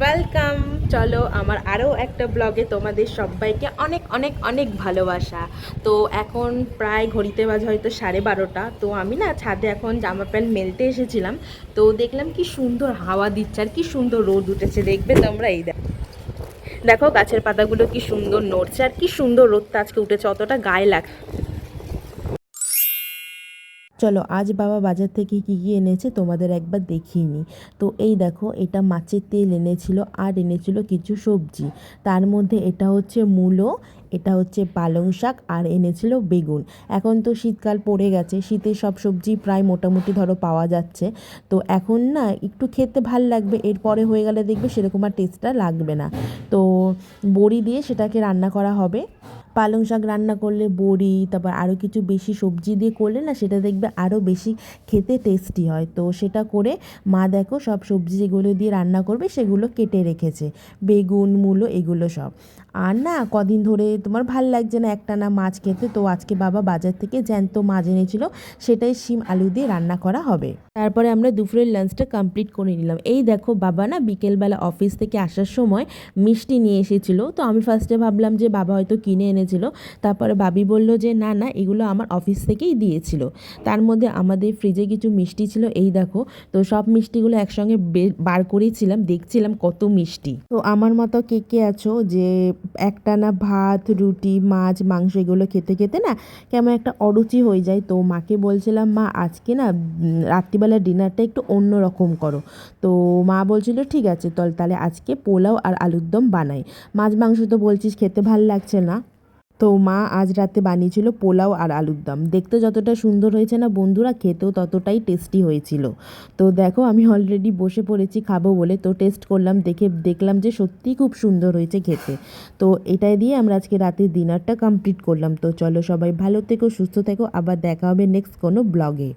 Welcome চলো, আমার আরও একটা ব্লগে তোমাদের সবাইকে অনেক অনেক অনেক ভালোবাসা। তো এখন প্রায় ঘড়িতে বাজে হয়তো সাড়ে বারোটা। তো আমি না ছাদে এখন জামা প্যান্ট মেলতে এসেছিলাম। তো দেখলাম কি সুন্দর হাওয়া দিচ্ছে আর কি সুন্দর রোদ উঠেছে। দেখবে তোমরা এই দেখ দেখো গাছের পাতাগুলো কি সুন্দর নড়ছে আর কি সুন্দর রোদটা আজকে উঠেছে, অতটা গায়ে লাগ চলো, আজ বাবা বাজার থেকে কী কী এনেছে তোমাদের একবার দেখিয়ে নিই। তো এই দেখো, এটা মাছের তেল এনেছিল আর এনেছিল কিছু সবজি। তার মধ্যে এটা হচ্ছে মূলো, এটা হচ্ছে পালং শাক আর এনেছিল বেগুন। এখন তো শীতকাল পড়ে গেছে, শীতে সব সবজি প্রায় মোটামুটি ধরো পাওয়া যাচ্ছে। তো এখন না একটু খেতে ভালো লাগবে, এরপরে হয়ে গেলে দেখবে সেরকম আর টেস্টটা লাগবে না। তো বড়ি দিয়ে সেটাকে রান্না করা হবে। পালং শাক রান্না করলে বড়ি, তারপর আরও কিছু বেশি সবজি দিয়ে করলে না সেটা দেখবে আরও বেশি খেতে টেস্টি হয়। তো সেটা করে মা দেখো সব সবজি যেগুলো দিয়ে রান্না করবে সেগুলো কেটে রেখেছে। বেগুন, মূলো এগুলো সব। আর না কদিন ধরে তোমার ভালো লাগছে না একটা না মাছ খেতে, তো আজকে বাবা বাজার থেকে জ্যান্ত মাছ এনেছিল, সেটাই শিম আলু দিয়ে রান্না করা হবে। তারপরে আমরা দুপুরের লাঞ্চটা কমপ্লিট করে নিলাম। এই দেখো বাবা না বিকেলবেলা অফিস থেকে আসার সময় মিষ্টি নিয়ে এসেছিল, তো আমি ফার্স্টে ভাবলাম যে বাবা হয়তো কিনে এনেছিল তারপরে বাবি বলল যে, না না, এগুলো আমার অফিস থেকেই দিয়েছিল। তার মধ্যে আমাদের ফ্রিজে কিছু মিষ্টি ছিল। এই দেখো, তো সব মিষ্টিগুলো একসঙ্গে বার করেছিলাম। দেখছিলাম কত মিষ্টি। তো আমার মতো কে কে আছো যে, একটানা ভাত, রুটি, মাছ, মাংস এগুলো খেতে খেতে না কেমন একটা অরুচি হয়ে যায়। তো মাকে বলছিলাম, মা, আজকে না রাত্রিবেলা ডিনারটা একটু অন্য রকম করো। তো মা বলছিল, ঠিক আছে তল তাহলে আজকে পোলাও আর আলুর দম বানাই। মাছ, মাংস তো বলছিস, খেতে ভালো লাগছে না। তো মা আজ রাতে বানিয়েছিল পোলাও আর আলুর দম। দেখতে যতটা সুন্দর হয়েছে না বন্ধুরা, খেতেও ততটাই টেস্টি হয়েছিল। তো দেখো, আমি অলরেডি বসে পড়েছি, খাব বলে। তো টেস্ট করলাম, দেখে দেখলাম যে সত্যি খুব সুন্দর হয়েছে খেতে। তো এটাই দিয়ে আমরা আজকে রাতের ডিনারটা কমপ্লিট করলাম। তো চলো সবাই ভালো থেকো, সুস্থ থেকো। আবার দেখা হবে নেক্সট কোনো ব্লগে